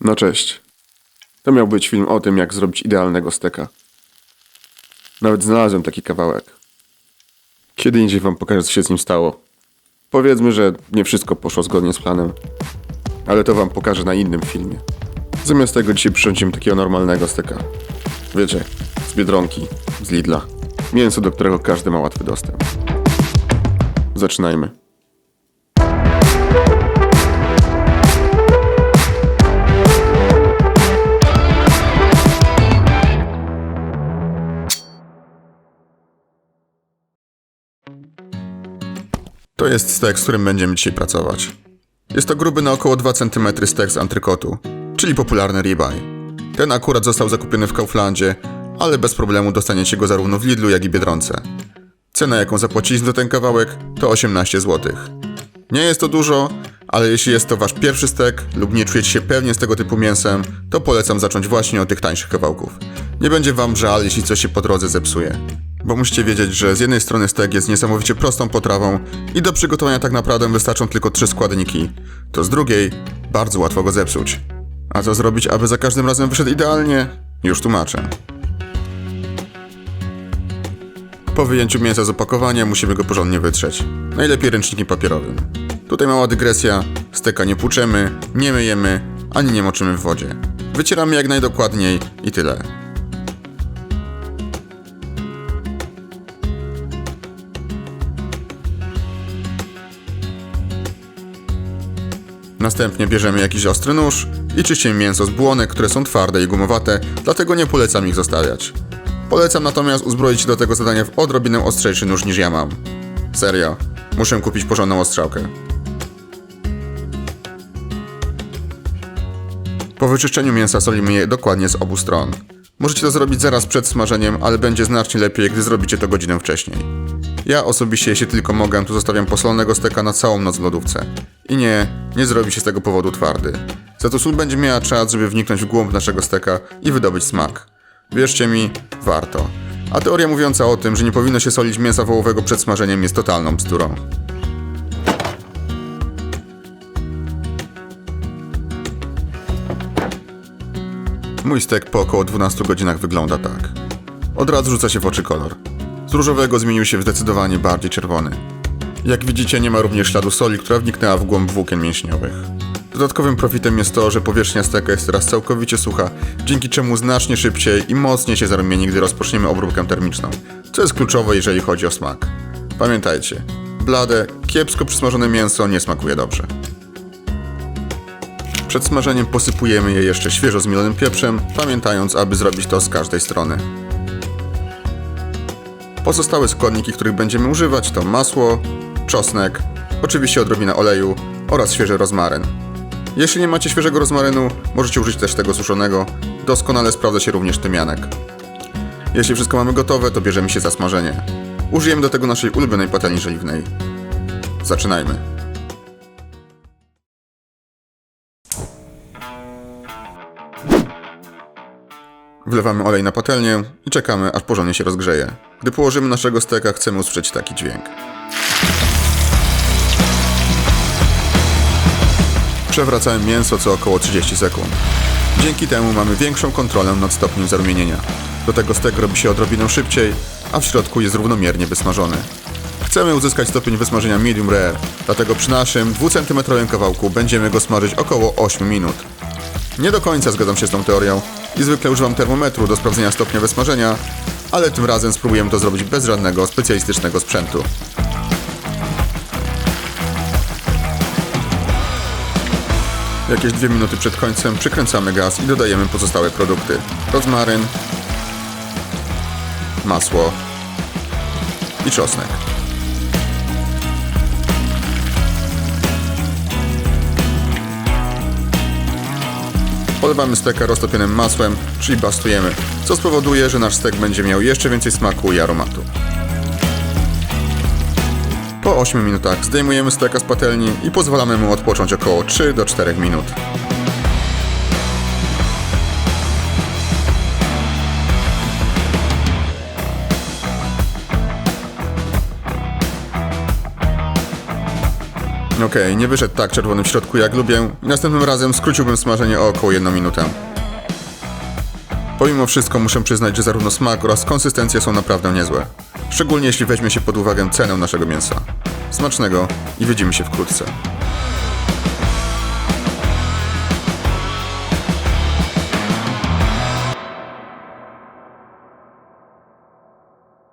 No cześć. To miał być film o tym, jak zrobić idealnego steka. Nawet znalazłem taki kawałek. Kiedy indziej wam pokażę, co się z nim stało. Powiedzmy, że nie wszystko poszło zgodnie z planem. Ale to wam pokażę na innym filmie. Zamiast tego dzisiaj przyrządzimy takiego normalnego steka. Wiecie, z Biedronki, z Lidla. Mięso, do którego każdy ma łatwy dostęp. Zaczynajmy. To jest stek, z którym będziemy dzisiaj pracować. Jest to gruby na około 2 cm stek z antrykotu, czyli popularny ribeye. Ten akurat został zakupiony w Kauflandzie, ale bez problemu dostaniecie go zarówno w Lidlu, jak i Biedronce. Cena, jaką zapłaciliśmy za ten kawałek, to 18 zł. Nie jest to dużo, ale jeśli jest to wasz pierwszy stek lub nie czujecie się pewnie z tego typu mięsem, to polecam zacząć właśnie od tych tańszych kawałków. Nie będzie wam żal, jeśli coś się po drodze zepsuje. Bo musicie wiedzieć, że z jednej strony stek jest niesamowicie prostą potrawą i do przygotowania tak naprawdę wystarczą tylko trzy składniki. To z drugiej, bardzo łatwo go zepsuć. A co zrobić, aby za każdym razem wyszedł idealnie? Już tłumaczę. Po wyjęciu mięsa z opakowania musimy go porządnie wytrzeć. Najlepiej ręcznikiem papierowym. Tutaj mała dygresja. Steka nie płuczemy, nie myjemy, ani nie moczymy w wodzie. Wycieramy jak najdokładniej i tyle. Następnie bierzemy jakiś ostry nóż i czyścimy mięso z błonek, które są twarde i gumowate, dlatego nie polecam ich zostawiać. Polecam natomiast uzbroić się do tego zadania w odrobinę ostrzejszy nóż niż ja mam. Serio, muszę kupić porządną ostrzałkę. Po wyczyszczeniu mięsa solimy je dokładnie z obu stron. Możecie to zrobić zaraz przed smażeniem, ale będzie znacznie lepiej, gdy zrobicie to godzinę wcześniej. Ja osobiście, jeśli tylko mogę, to zostawiam posolonego steka na całą noc w lodówce. I nie, nie zrobi się z tego powodu twardy. Za to sól będzie miała czas, żeby wniknąć w głąb naszego steka i wydobyć smak. Wierzcie mi, warto. A teoria mówiąca o tym, że nie powinno się solić mięsa wołowego przed smażeniem jest totalną bzdurą. Mój stek po około 12 godzinach wygląda tak. Od razu rzuca się w oczy kolor. Z różowego zmienił się w zdecydowanie bardziej czerwony. Jak widzicie, nie ma również śladu soli, która wniknęła w głąb włókien mięśniowych. Dodatkowym profitem jest to, że powierzchnia steka jest teraz całkowicie sucha, dzięki czemu znacznie szybciej i mocniej się zarumieni, gdy rozpoczniemy obróbkę termiczną, co jest kluczowe, jeżeli chodzi o smak. Pamiętajcie, blade, kiepsko przysmażone mięso nie smakuje dobrze. Przed smażeniem posypujemy je jeszcze świeżo zmielonym pieprzem, pamiętając, aby zrobić to z każdej strony. Pozostałe składniki, których będziemy używać to masło, czosnek, oczywiście odrobina oleju oraz świeży rozmaryn. Jeśli nie macie świeżego rozmarynu, możecie użyć też tego suszonego. Doskonale sprawdza się również tymianek. Jeśli wszystko mamy gotowe, to bierzemy się za smażenie. Użyjemy do tego naszej ulubionej patelni żeliwnej. Zaczynajmy. Wlewamy olej na patelnię i czekamy, aż porządnie się rozgrzeje. Gdy położymy naszego steka, chcemy usłyszeć taki dźwięk. Przewracamy mięso co około 30 sekund. Dzięki temu mamy większą kontrolę nad stopniem zarumienienia. Do tego stek robi się odrobinę szybciej, a w środku jest równomiernie wysmażony. Chcemy uzyskać stopień wysmażenia medium rare, dlatego przy naszym 2 cm kawałku będziemy go smażyć około 8 minut. Nie do końca zgadzam się z tą teorią i zwykle używam termometru do sprawdzenia stopnia wysmażenia, ale tym razem spróbujemy to zrobić bez żadnego specjalistycznego sprzętu. Jakieś dwie minuty przed końcem przykręcamy gaz i dodajemy pozostałe produkty. Rozmaryn, masło i czosnek. Polewamy steka roztopionym masłem, czyli bastujemy, co spowoduje, że nasz stek będzie miał jeszcze więcej smaku i aromatu. Po 8 minutach zdejmujemy steka z patelni i pozwalamy mu odpocząć około 3 do 4 minut. OK, nie wyszedł tak czerwonym w środku jak lubię i następnym razem skróciłbym smażenie o około 1 minutę. Pomimo wszystko muszę przyznać, że zarówno smak oraz konsystencja są naprawdę niezłe szczególnie jeśli weźmie się pod uwagę cenę naszego mięsa. Smacznego i widzimy się wkrótce.